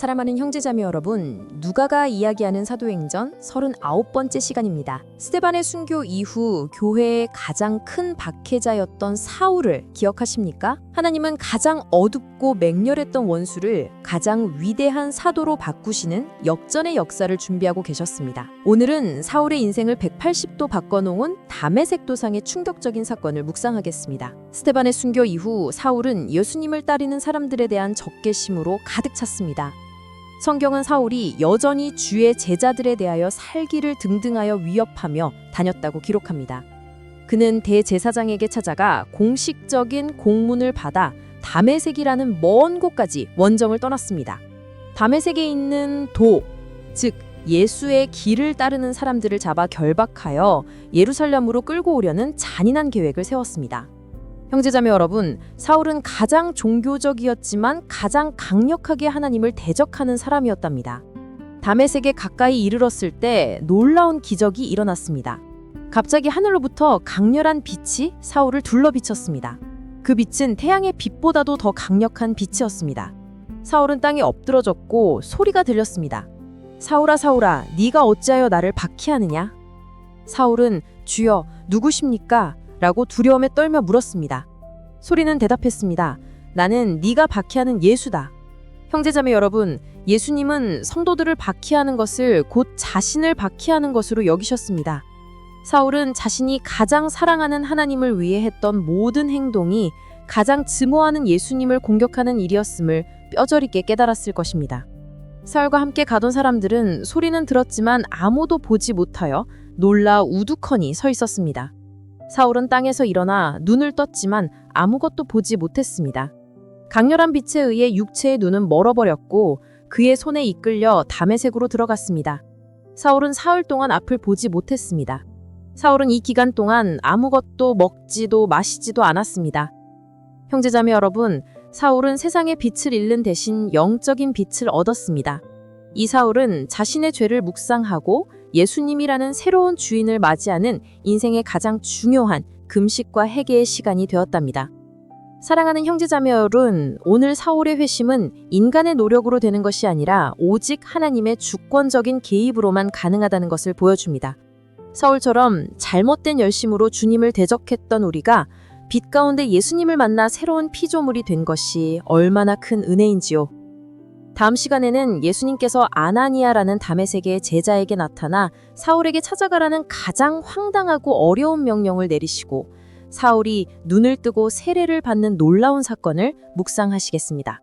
사랑하는 형제자매 여러분, 누가가 이야기하는 사도행전 39번째 시간입니다. 스테반의 순교 이후 교회의 가장 큰 박해자였던 사울을 기억하십니까? 하나님은 가장 어둡고 맹렬했던 원수를 가장 위대한 사도로 바꾸시는 역전의 역사를 준비하고 계셨습니다. 오늘은 사울의 인생을 180도 바꿔놓은 담에색 도상의 충격적인 사건을 묵상하겠습니다. 스테반의 순교 이후 사울은 예수님을 따르는 사람들에 대한 적개심으로 가득 찼습니다. 성경은 사울이 여전히 주의 제자들에 대하여 살기를 등등하여 위협하며 다녔다고 기록합니다. 그는 대제사장에게 찾아가 공식적인 공문을 받아 담에색이라는 먼 곳까지 원정을 떠났습니다. 담에색에 있는 도, 즉 예수의 길을 따르는 사람들을 잡아 결박하여 예루살렘으로 끌고 오려는 잔인한 계획을 세웠습니다. 형제자매 여러분, 사울은 가장 종교적이었지만 가장 강력하게 하나님을 대적하는 사람이었답니다. 담에색에 가까이 이르렀을 때 놀라운 기적이 일어났습니다. 갑자기 하늘로부터 강렬한 빛이 사울을 둘러 비쳤습니다. 그 빛은 태양의 빛보다도 더 강력한 빛이었습니다. 사울은 땅에 엎드러졌고 소리가 들렸습니다. 사울아 사울아 네가 어찌하여 나를 박해하느냐? 사울은 주여 누구십니까? 라고 두려움에 떨며 물었습니다. 소리는 대답했습니다. 나는 네가 박해하는 예수다. 형제자매 여러분, 예수님은 성도들을 박해하는 것을 곧 자신을 박해하는 것으로 여기셨습니다. 사울은 자신이 가장 사랑하는 하나님을 위해 했던 모든 행동이 가장 증오하는 예수님을 공격하는 일이었음을 뼈저리게 깨달았을 것입니다. 사울과 함께 가던 사람들은 소리는 들었지만 아무도 보지 못하여 놀라 우두커니 서 있었습니다. 사울은 땅에서 일어나 눈을 떴지만 아무것도 보지 못했습니다. 강렬한 빛에 의해 육체의 눈은 멀어버렸고 그의 손에 이끌려 담의색으로 들어갔습니다. 사울은 사흘 동안 앞을 보지 못했습니다. 사울은 이 기간 동안 아무것도 먹지도 마시지도 않았습니다. 형제자매 여러분, 사울은 세상의 빛을 잃는 대신 영적인 빛을 얻었습니다. 이 사울은 자신의 죄를 묵상하고 예수님이라는 새로운 주인을 맞이하는 인생의 가장 중요한 금식과 회개의 시간이 되었답니다. 사랑하는 형제자매 여러분, 오늘 사울의 회심은 인간의 노력으로 되는 것이 아니라 오직 하나님의 주권적인 개입으로만 가능하다는 것을 보여줍니다. 사울처럼 잘못된 열심으로 주님을 대적했던 우리가 빛 가운데 예수님을 만나 새로운 피조물이 된 것이 얼마나 큰 은혜인지요. 다음 시간에는 예수님께서 아나니아라는 담의세계의 제자에게 나타나 사울에게 찾아가라는 가장 황당하고 어려운 명령을 내리시고 사울이 눈을 뜨고 세례를 받는 놀라운 사건을 묵상하시겠습니다.